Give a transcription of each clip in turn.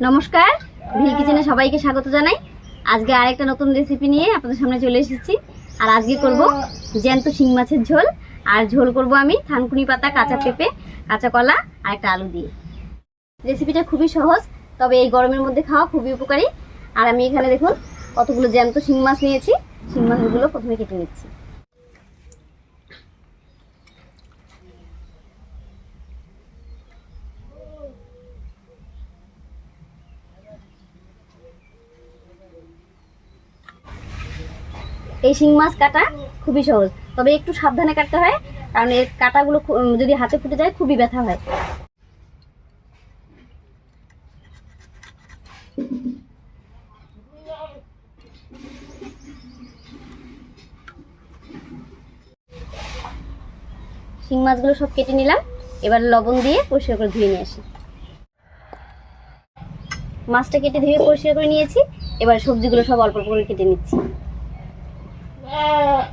নমস্কার, ভিল কিচেনে সবাইকে স্বাগত জানাই। আজকে আরেকটা নতুন রেসিপি নিয়ে আপনাদের সামনে চলে এসেছি। আর আজকে করব জ্যান্ত শিং মাছের ঝোল। আর ঝোল করব আমি থানকুনি পাতা, কাঁচা পেঁপে, কাঁচা কলা আর একটা আলু দিয়ে। রেসিপিটা খুবই সহজ, তবে এই গরমের মধ্যে খাওয়া খুবই উপকারী। আর আমি এখানে দেখুন, কতগুলো জ্যান্ত শিং মাছ নিয়েছি। শিং মাছগুলো প্রথমে কেটে নিচ্ছি। এই শিং মাছ কাটা খুবই সহজ। তবে একটু সাবধানে কাটতে হয়, কারণ এর কাটাগুলো যদি হাতে ফুটে যায়, খুবই ব্যথা হয়। শিং মাছগুলো সব কেটে নিলাম। এবার লবণ দিয়ে পরিষ্কার করে ধুয়ে নিয়ে আসি। মাছটা কেটে ধুয়ে পরিষ্কার করে নিয়েছি। এবার সবজিগুলো সব অল্প অল্প করে কেটে নিচ্ছি। Yeah.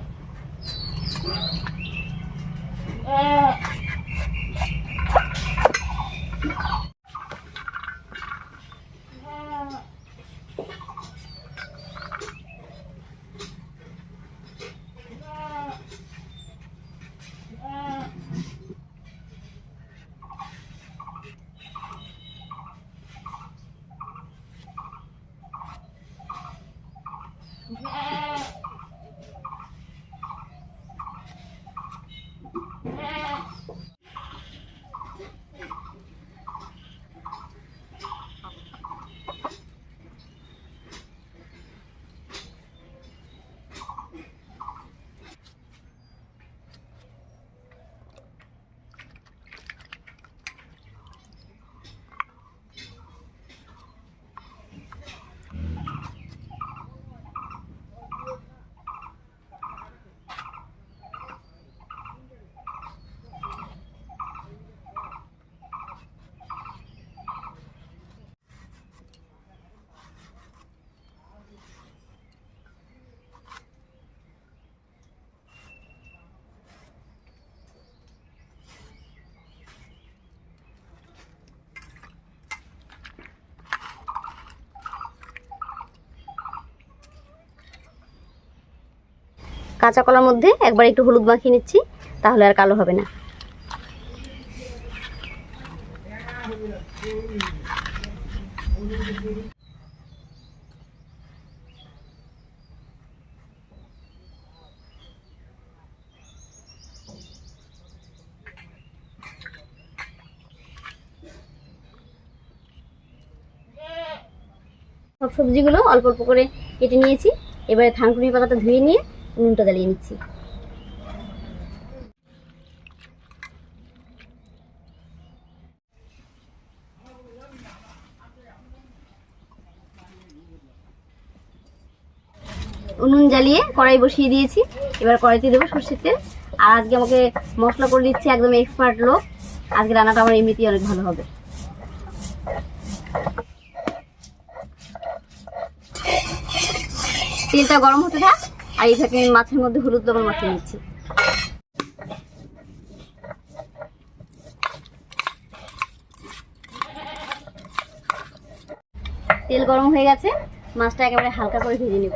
কাঁচা কলার মধ্যে একবার একটু হলুদ মাখিয়ে নিচ্ছি, তাহলে আর কালো হবে না। সব সবজিগুলো অল্প অল্প করে কেটে নিয়েছি। এবারে থানকুনি পাতাটা ধুয়ে নিয়ে নুনটা জ্বালিয়ে নিচ্ছি। উনুন জ্বালিয়ে কড়াই বসিয়ে দিয়েছি। এবার কড়াইতে দেবো সর্ষের তেল। আর আজকে আমাকে মশলা করে দিচ্ছে একদম এক্সপার্ট লোক। আজকে রান্নাটা আমার এমনিতেই অনেক ভালো হবে। তেলটা গরম হতে থাক। আর এই থাকে আমি মাছের মধ্যে হলুদ লবণ মাখিয়ে নিচ্ছি। তেল গরম হয়ে গেছে, মাছটা একেবারে হালকা করে ভেজে নেব।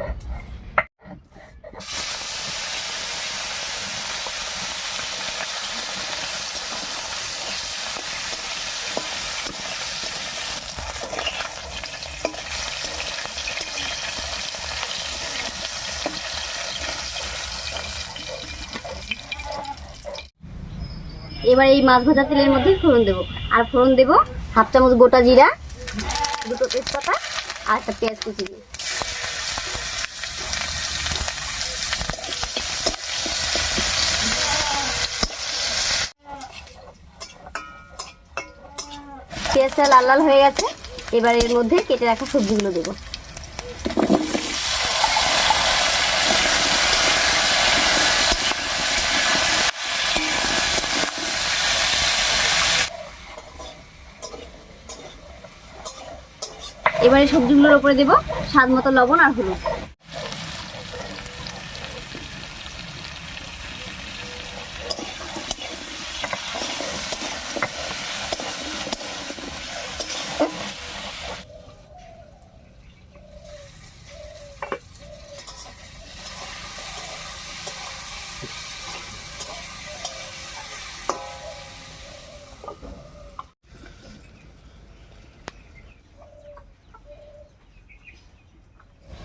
এবার এই মাছ ভাজা তেলের মধ্যে ফোড়ন দেবো। আর ফোড়ন দেবো হাফ চামচ গোটা জিরা, দুটো তেজপাতা আর একটা পেঁয়াজ কুচি দিয়ে। পেঁয়াজটা লাল লাল হয়ে গেছে। এবার এর মধ্যে কেটে রাখা সবজিগুলো দেবো। এবারে সবজিগুলোর ওপরে দেবো স্বাদ মতো লবণ আর হলুদ।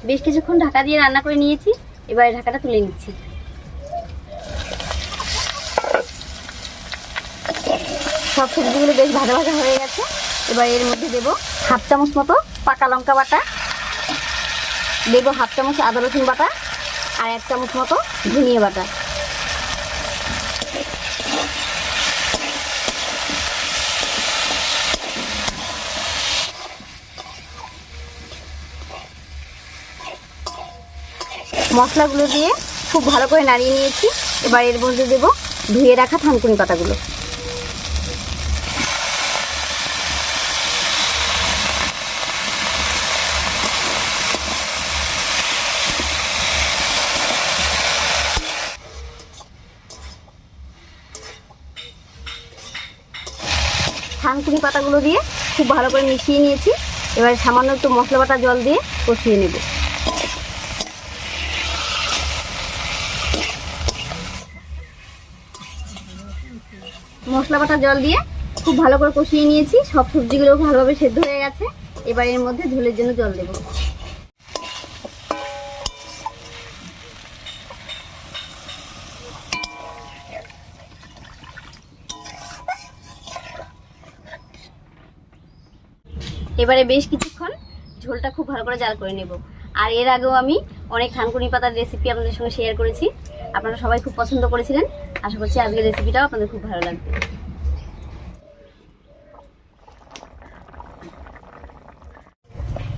বেশ কিছুক্ষণ ঢাকা দিয়ে রান্না করে নিয়েছি, এবারে ঢাকাটা তুলে নিচ্ছি। সব সবজিগুলো বেশ ভাজা ভাজা হয়ে গেছে। এবার এর মধ্যে দেবো হাফ চামচ মতো পাকা লঙ্কা বাটা, দেবো হাফ চামচ আদা রসুন বাটা, আর এক চামচ মতো ধনিয়া বাটা। মশলাগুলো দিয়ে খুব ভালো করে নাড়িয়ে নিয়েছি। এবার এর মধ্যে দেবো ধুয়ে রাখা থানকুনি পাতাগুলো। থানকুনি পাতাগুলো দিয়ে খুব ভালো করে মিশিয়ে নিয়েছি। এবার সামান্য একটু মশলা বাটা জল দিয়ে কষিয়ে নেব। মশলা বাটা জল দিয়ে খুব ভালো করে কষিয়ে নিয়েছি। সব সবজিগুলো ভালোভাবে সেদ্ধ হয়ে গেছে। এবার এর মধ্যে ঝোলের জন্য জল দেবো। এবারে বেশ কিছুক্ষণ ঝোলটা খুব ভালো করে জাল করে নেব। আর এর আগেও আমি অনেক থানকুনি পাতার রেসিপি আপনাদের সঙ্গে শেয়ার করেছি। আপনারা সবাই খুব পছন্দ করেছিলেন। আশা করছি আজকের রেসিপিটাও আপনাদের খুব ভালো লাগবে।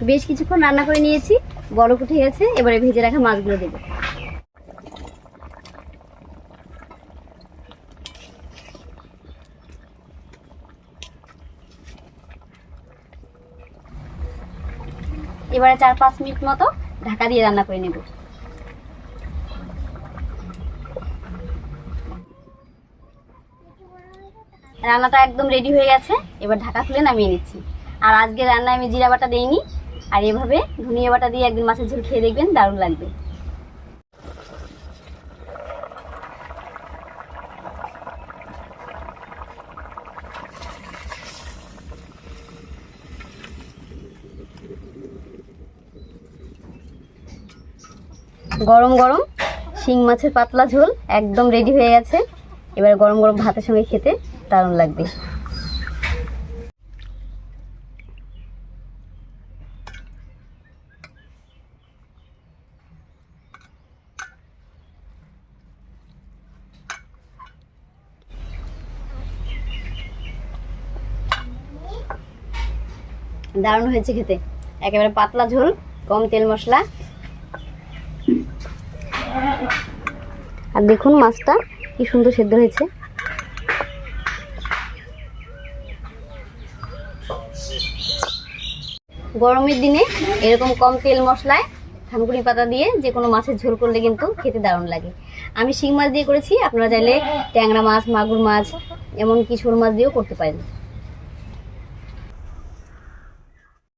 বেশ কিছুক্ষণ রান্না করে নিয়েছি বড় উঠে গেছে, এবারে ভেজে রাখা মাছগুলো দেবো। এবারে চার পাঁচ মিনিট মতো ঢাকা দিয়ে রান্না করে নেব। রান্নাটা একদম রেডি হয়ে গেছে। এবার ঢাকা খুলে নামিয়ে নিচ্ছি। আর আজকে রান্নায় আমি জিরা বাটা দিইনি। আর এভাবে ধনিয়া বাটা দিয়ে একদিন মাছের ঝোল খেয়ে দেখবেন, দারুণ লাগবে। গরম গরম শিং মাছের পাতলা ঝোল একদম রেডি হয়ে গেছে। এবার গরম গরম ভাতের সঙ্গে খেতে দারুণ লাগবে। দারুণ হয়েছে খেতে। একেবারে পাতলা ঝোল, কম তেল মশলা। আর দেখুন মাছটা কি সুন্দর সেদ্ধ হয়েছে। গরমের দিনে এরকম কম তেল মশলায় থানকুনি পাতা দিয়ে যে কোনো মাছের ঝোল করলে কিন্তু খেতে দারুণ লাগে। আমি শিং মাছ দিয়ে করেছি, আপনারা চাইলে ট্যাংরা মাছ, মাগুর মাছ এমন কি শোল মাছ দিয়েও করতে পারেন।